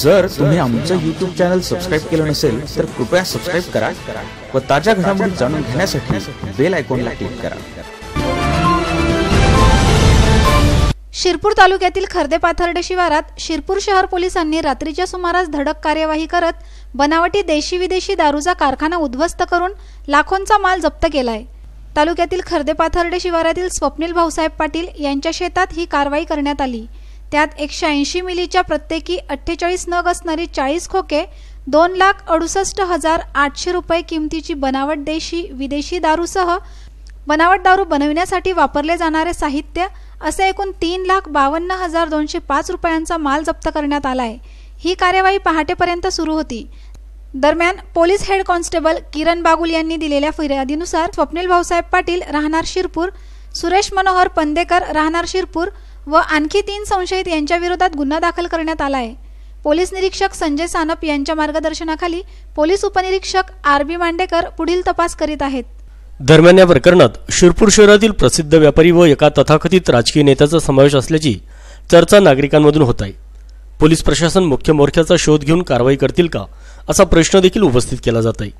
जर तुम्ही आमचं युट्यूब चॅनल सबस्क्राईब केलं नसेल तर कृपया सबस्क्राईब करा व ताज्या घडामोडी जाणून घेण्यासाठी बेल आयकॉनला क्लिक करा. शिरपूर तालुक्यातील खर्दे पाथर्डे शिवारात शिरपूर शहर पोलिसांनी रात्रीच्या सुमारास धडक कार्यवाही करत बनावटी देशी विदेशी दारूचा कारखाना उद्ध्वस्त करून लाखोंचा माल जप्त केलाय. तालुक्यातील खर्दे पाथर्डे शिवारातील स्वप्नील भाऊसाहेब पाटील यांच्या शेतात ही कारवाई करण्यात आली. त्यात एकशे ऐंशी मिलीच्या प्रत्येकी अठ्ठेचाळीस नग असणारी चाळीस खोके दोन लाख अडुसष्ट हजार आठशे रुपये किमतीची बनावट देशी विदेशी दारूसह बनावट दारू बनविण्यासाठी वापरले जाणारे साहित्य असे एकूण तीन लाख बावन्न हजार दोनशे पाच रुपयांचा माल जप्त करण्यात आला आहे ही कार्यवाही पहाटेपर्यंत सुरू होती. दरम्यान police head constable Kiran Bagul यांनी दिलेल्या फिर्यादीनुसार स्वप्नील भाऊसाहेब पाटील राहणार शिरपूर सुरेश मनोहर पंदेकर राहणार शिरपूर व आणखी तीन संशयित यांच्याविरोधात गुन्हा दाखल करण्यात आला आहे. पोलीस निरीक्षक संजय सानप यांच्या मार्गदर्शनाखाली पोलीस उपनिरीक्षक आर बी मांडेकर पुढील तपास करीत आहेत. दरम्यान या प्रकरणात शिरपूर शहरातील प्रसिद्ध व्यापारी व एका तथाकथित राजकीय नेत्याचा समावेश असल्याची चर्चा नागरिकांमधून होत आहे. पोलीस प्रशासन मुख्य मोर्चाचा शोध घेऊन कारवाई करतील का असा प्रश्न देखील उपस्थित केला जात आहे.